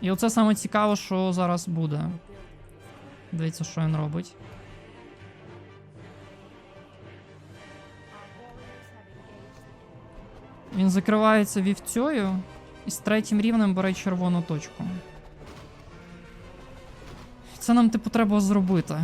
І оце саме цікаво, що зараз буде. Дивіться, що він робить. Він закривається вівцею і з третім рівнем бере червону точку. Це нам, типу, треба зробити.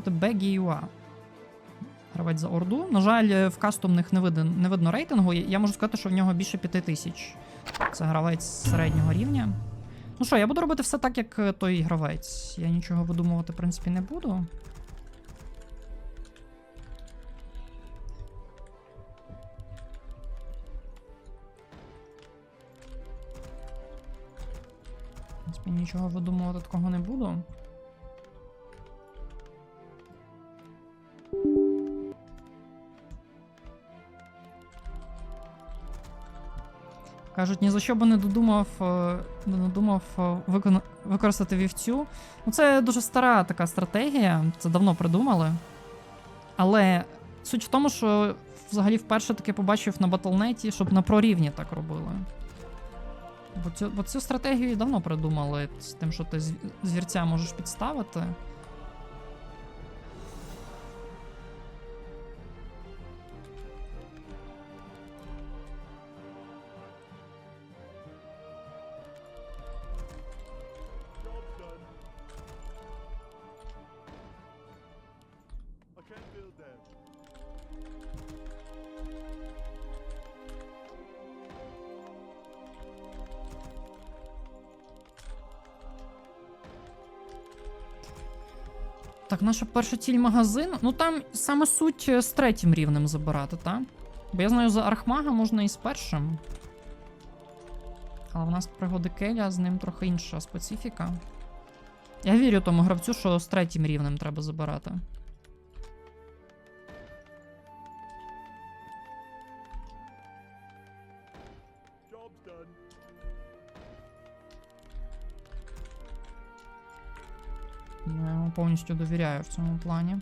Проти Юа. Гравець за Орду. На жаль, е, в кастомних не видно, не видно рейтингу. Я я можу сказати, що в нього більше 5 тисяч. Це гравець середнього рівня. Ну що, я буду робити все так, як е, той гравець. Я нічого видумувати, в принципі, не буду. В принципі, нічого видумувати такого не буду. Кажуть, ні за що би не додумав, е, не додумав е, викона- використати вівцю. Ну, це дуже стара така стратегія, це давно придумали. Але суть в тому, що взагалі вперше таке побачив на батлнеті, щоб на прорівні так робили. Бо цю, бо цю стратегію давно придумали з тим, що ти звірця можеш підставити. Так, наша перша ціль магазин. Ну там саме суть е, з третім рівнем забирати, так? Бо я знаю, за Архмага можна і з першим. Але в нас пригоди Келя, з ним трохи інша специфіка. Я вірю тому гравцю, що з третім рівнем треба забирати. Я йому повністю довіряю в цьому плані.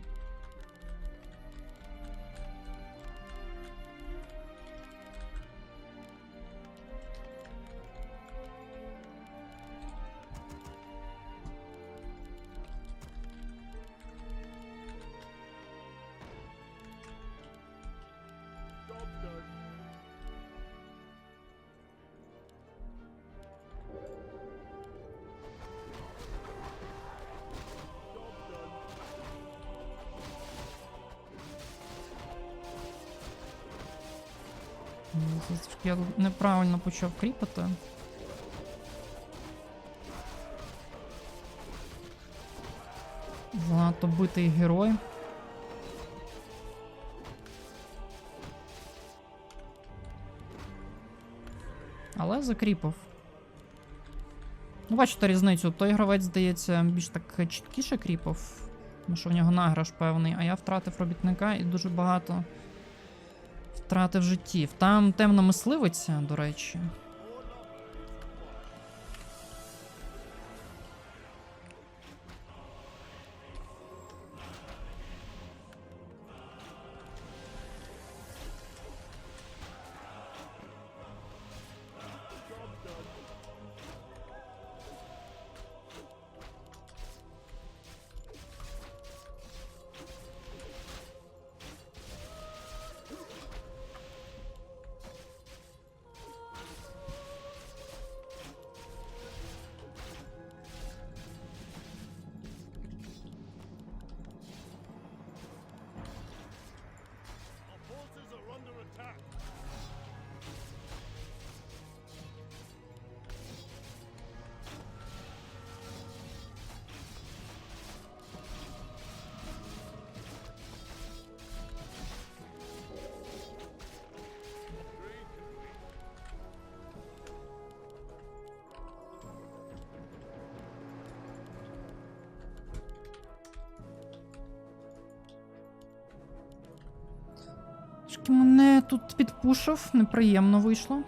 Я неправильно почав кріпати. Занадто битий герой. Але закріпив. Ну, бачите різницю. Той гравець, здається, більш так чіткіше кріпив. Тому що в нього награш певний, а я втратив робітника і дуже багато втратив життів. Там темна мисливиця, до речі. Мене тут підпушив, неприємно вийшло.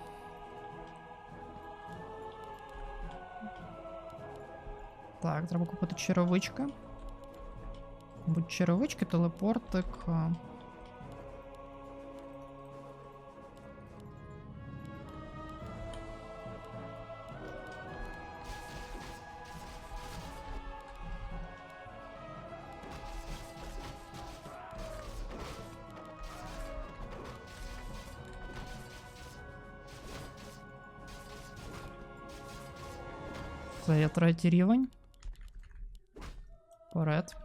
Так, треба купити черевички. Будь черевички, телепортик. Це я третій рівень. Вперед.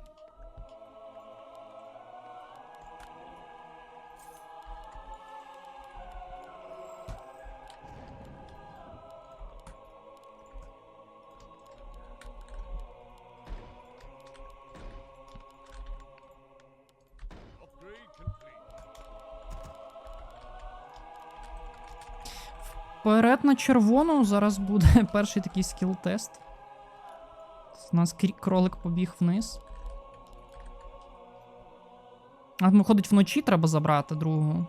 На червону зараз буде перший такий скіл-тест. У нас кролик побіг вниз. А виходить, вночі треба забрати другу.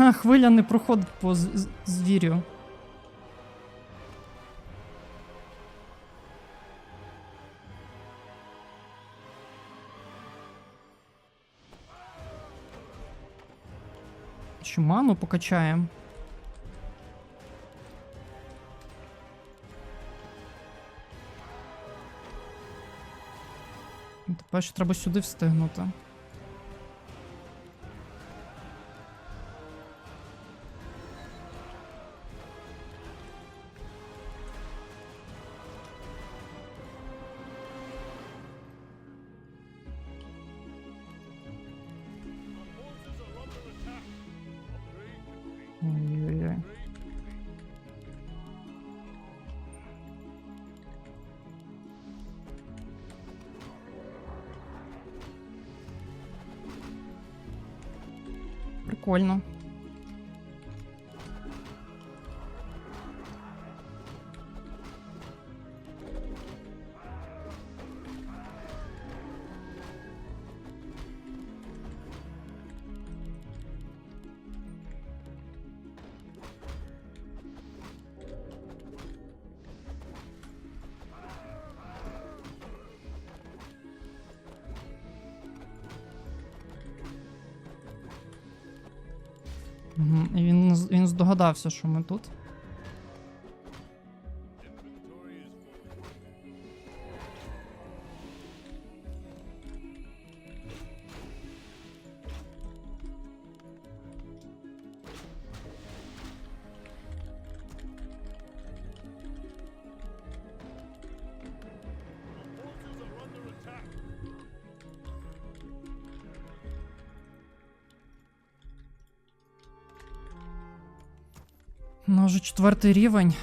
Ха, хвиля не проходить по звірю. Ще ману покачаємо. Тепер ще треба сюди встигнути. Прикольно. Мгм, І він, він здогадався, що ми тут. Ну, вже четвертий рівень.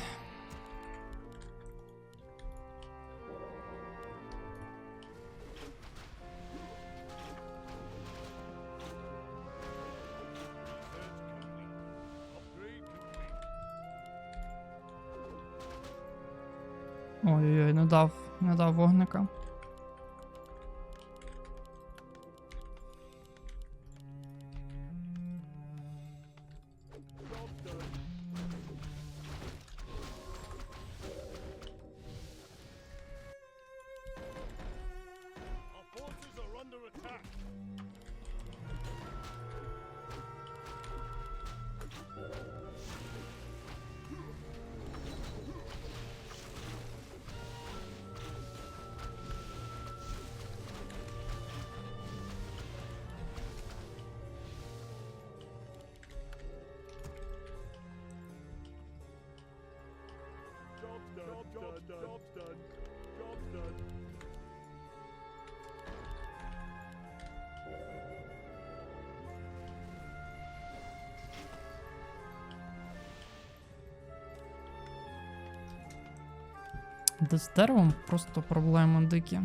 Ой-ой-ой, не дав, не дав вогника. Де з деревом просто проблеми дикі.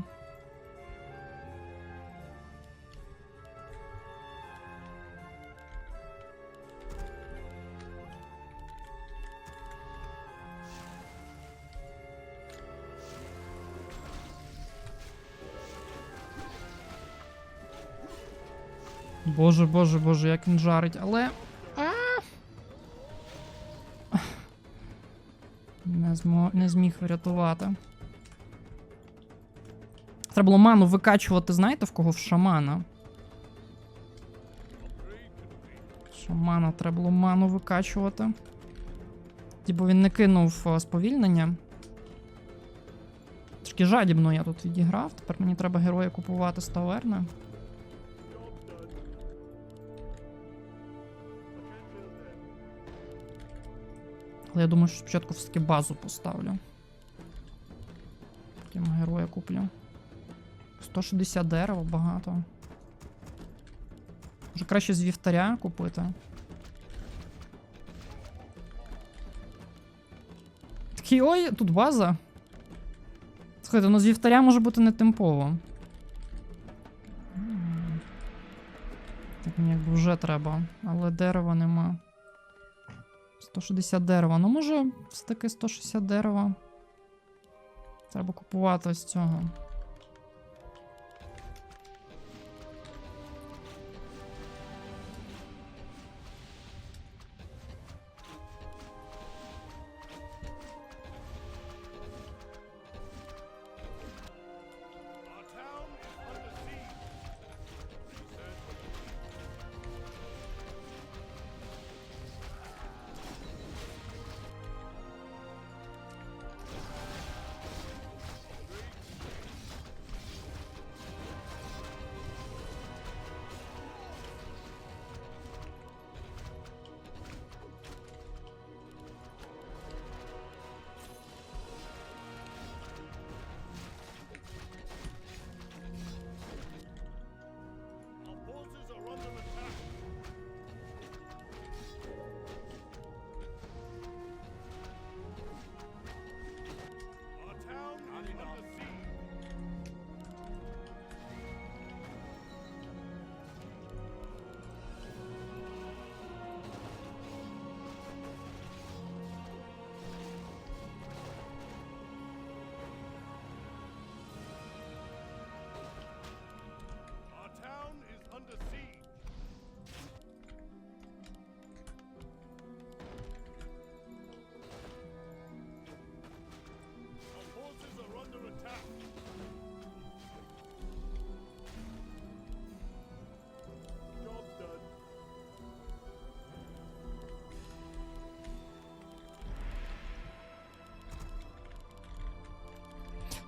Боже, боже, боже, як він жарить, але. Змо... не зміг врятувати. Треба було ману викачувати, знаєте, в кого в шамана. Шамана треба було ману викачувати. Типу він не кинув е, сповільнення. Трішки жадібно я тут відіграв. Тепер мені треба героя купувати з таверни. Але я думаю, що спочатку все-таки базу поставлю. Потім героя куплю. 160 дерева багато. Може краще з вівтаря купити. Такий ой, тут база. Слухайте, ну з вівтаря може бути не темпово. Так мені якби вже треба, але дерева нема. 160 дерева. Ну, може, все-таки 160 дерева. Треба купувати ось цього.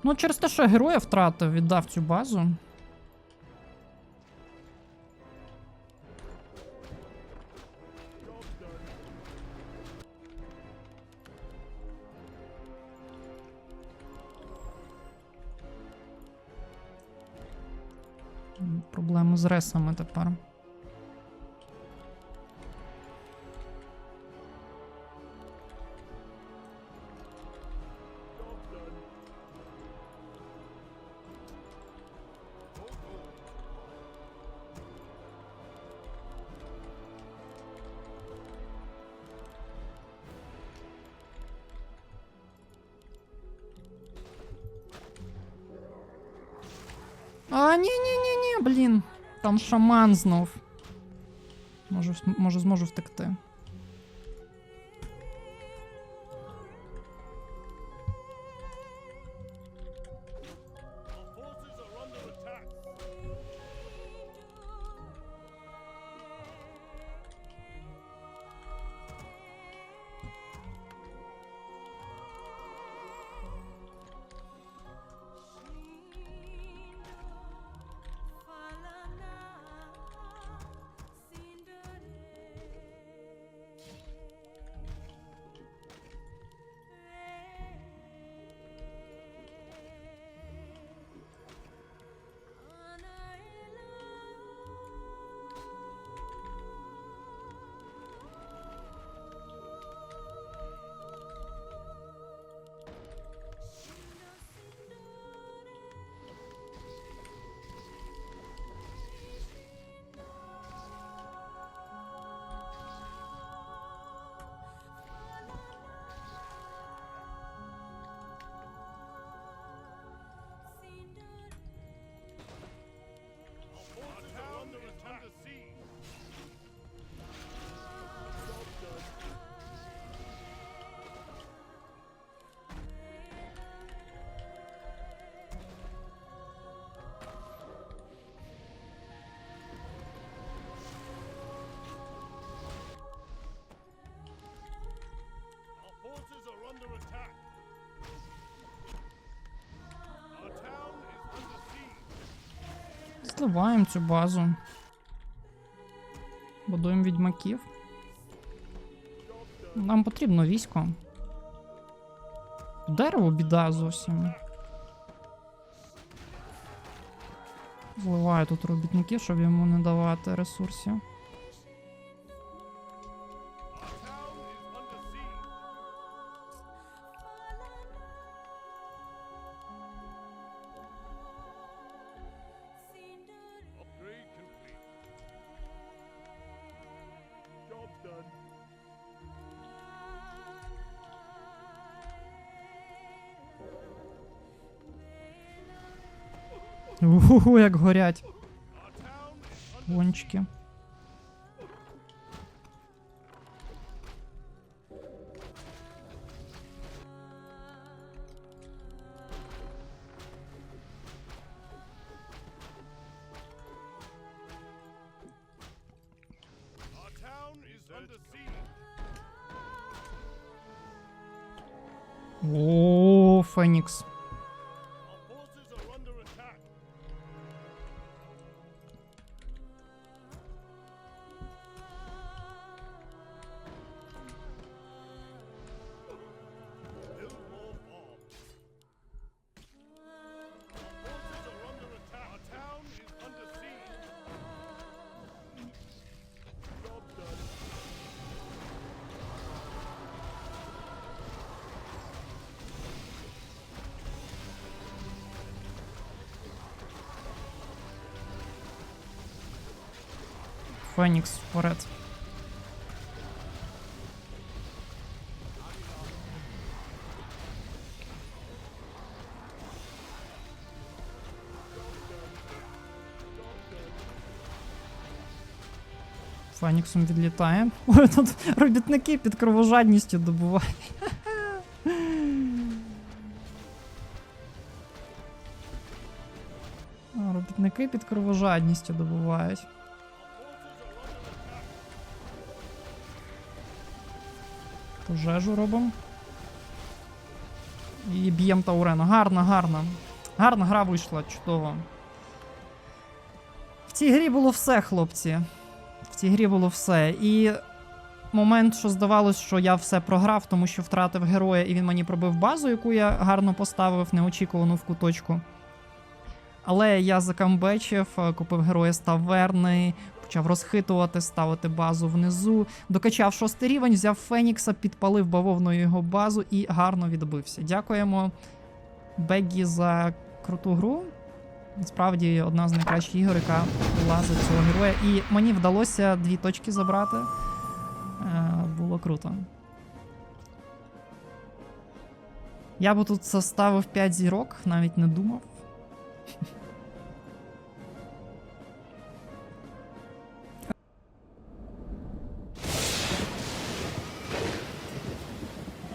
Ну, через те, що героя втратив, віддав цю базу. Job Проблеми з ресами тепер. А, ні, ні, блін. Там шаман знов. Може, вс- може зможу втекти. Зливаємо цю базу. Будуємо відьмаків. Нам потрібно військо. Дерево біда зовсім. Зливаю тут робітників, щоб йому не давати ресурсів. Угу, як горять. Гончики. О, Феникс. Фенікс вперед. Феніксом відлітає. Ой, тут робітники під кровожадністю добувають. Робітники під кровожадністю добувають. Пожежу робимо. І б'ємо Таурена. Гарно, гарно. Гарна гра вийшла, чудово. В цій грі було все, хлопці. В цій грі було все. І момент, що здавалось, що я все програв, тому що втратив героя, і він мені пробив базу, яку я гарно поставив, неочікувану в куточку. Але я закамбечив, е, купив героя з таверни, почав розхитувати, ставити базу внизу. Докачав шостий рівень, взяв Фенікса, підпалив бавовною його базу і гарно відбився. Дякуємо Беггі за круту гру. Насправді одна з найкращих ігор, яка була за цього героя. І мені вдалося дві точки забрати. Е, було круто. Я би тут составив 5 зірок, навіть не думав.